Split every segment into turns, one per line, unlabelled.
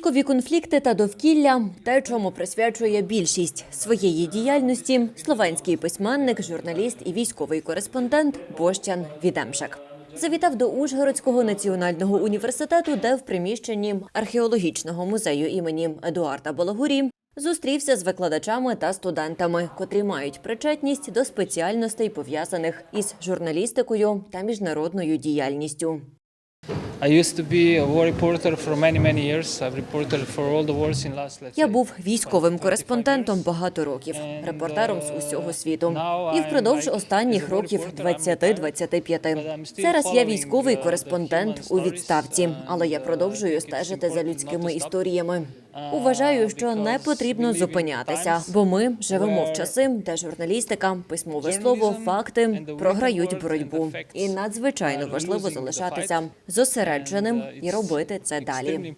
Військові конфлікти та довкілля те, чому присвячує більшість своєї діяльності словенський письменник, журналіст і військовий кореспондент Бощан Відемшек. Завітав до Ужгородського національного університету, де в приміщенні археологічного музею імені Едуарда Балагурі зустрівся з викладачами та студентами, котрі мають причетність до спеціальностей, пов'язаних із журналістикою та міжнародною діяльністю. Я був військовим
25
кореспондентом багато років, репортером з
uh,
усього світу. І впродовж останніх років
reporter, I'm
20-25.
but I'm still
Зараз я військовий
uh,
кореспондент у відставці, але я
uh,
продовжую стежити за людськими історіями. Уважаю, що не потрібно зупинятися, бо ми живемо в часи, де журналістика, письмове слово, факти програють боротьбу. І надзвичайно важливо залишатися зосередженим і робити це далі.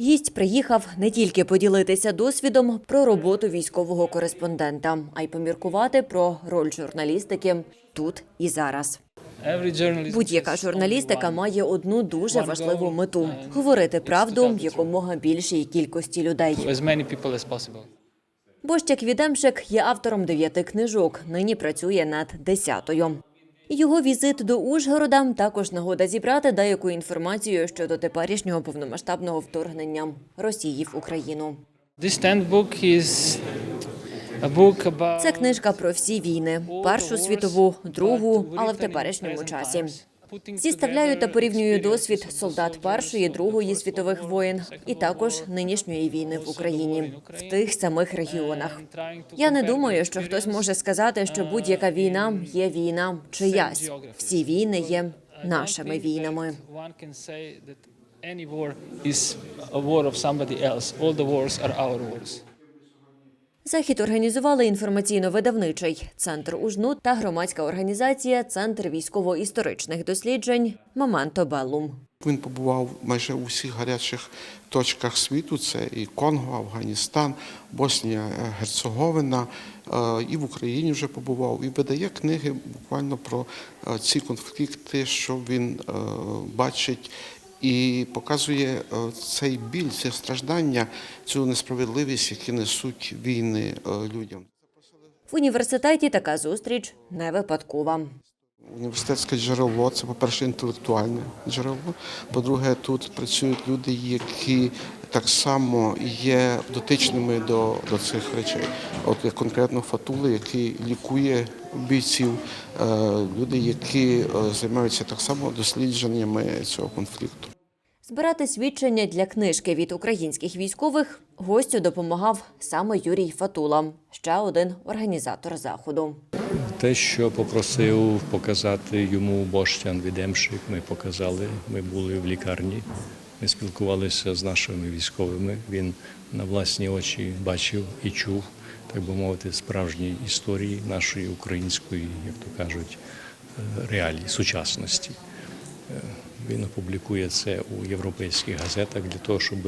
Гість приїхав не тільки поділитися досвідом про роботу військового кореспондента, а й поміркувати про роль журналістики тут і зараз. Будь-яка журналістика має одну дуже важливу мету говорити правду якомога більшій кількості людей. Бощак Відемшек є автором дев'яти книжок. Нині працює над десятою. Його візит до Ужгорода також нагода зібрати деяку інформацію щодо теперішнього повномасштабного вторгнення Росії в Україну. Це книжка про всі війни: першу світову, другу, але в теперішньому часі. Зіставляю та порівнюю досвід солдат Першої, Другої світових воєн і також нинішньої війни в Україні в тих самих регіонах. Я не думаю, що хтось може сказати, що будь-яка війна є війна чиясь. Всі війни є нашими війнами.
any war is a war of somebody else. All the wars are our wars.
Захід організували інформаційно-видавничий центр УЖНУ та громадська організація Центр військово-історичних досліджень Моменто Беллум.
Він побував майже у всіх гарячих точках світу: це і Конго, Афганістан, Боснія, е, Герцеговина, е, і в Україні вже побував, і видає книги буквально про е, ці конфлікти, що він бачить. І показує е, цей біль, це страждання, цю несправедливість, які несуть війни е, людям.
В університеті така зустріч не випадкова.
Університетське джерело це, по-перше, інтелектуальне джерело. По-друге, тут працюють люди, які так само є дотичними до, до цих речей. От як конкретно Фатули, який лікує бійців, е, люди, які е, займаються так само дослідженнями цього конфлікту.
Збирати свідчення для книжки від українських військових гостю допомагав саме Юрій Фатула, ще один організатор заходу.
Те, що попросив показати йому Бощан Відемшик, ми показали. Ми були в лікарні, ми спілкувалися з нашими військовими. Він на власні очі бачив і чув, так би мовити, справжні історії нашої української, як то кажуть, е, реалії, сучасності. Е, Він опублікує це у європейських газетах для того, щоб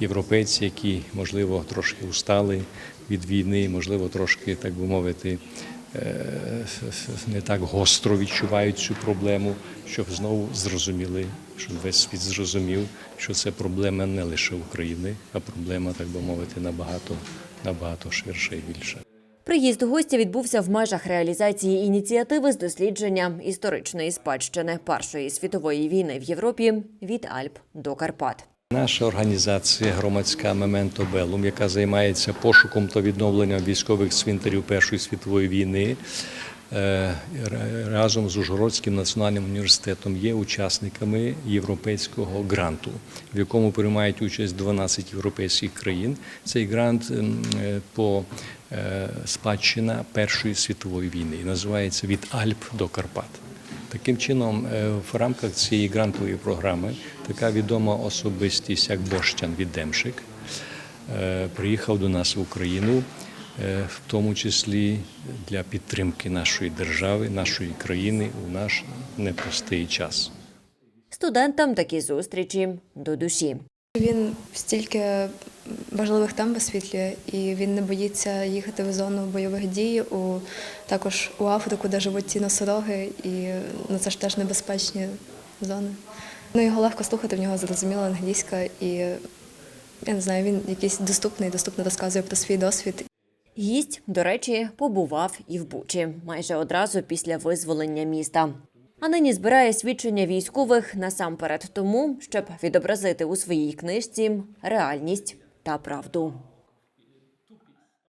європейці, які можливо трошки устали від війни, можливо, трошки, так би мовити, не так гостро відчувають цю проблему, щоб знову зрозуміли, щоб весь світ зрозумів, що це проблема не лише України, а проблема, так би мовити, набагато, набагато ширша і більша.
Приїзд гостя відбувся в межах реалізації ініціативи з дослідження історичної спадщини Першої світової війни в Європі від Альп до Карпат.
Наша організація громадська Мементо Белум, яка займається пошуком та відновленням військових цвинтарів Першої світової війни, е, разом з Ужгородським національним університетом є учасниками європейського гранту, в якому приймають участь 12 європейських країн. Цей грант ем, е, по е, спадщина Першої світової війни і називається від Альп до Карпат. Таким чином, е, в рамках цієї грантової програми така відома особистість, як Бощан Відемшик, е, приїхав до нас в Україну, е, в тому числі для підтримки нашої держави, нашої країни у наш непростий час.
Студентам такі зустрічі до душі.
Він стільки важливих тем висвітлює, і він не боїться їхати в зону бойових дій, у, також у Африку, де живуть ті носороги, і ну, це ж теж небезпечні зони. Ну, його легко слухати, в нього зрозуміла англійська, і я не знаю, він якийсь доступний, доступно розказує про свій досвід.
Гість, до речі, побував і в Бучі майже одразу після визволення міста. А нині збирає свідчення військових насамперед тому, щоб відобразити у своїй книжці реальність та правду.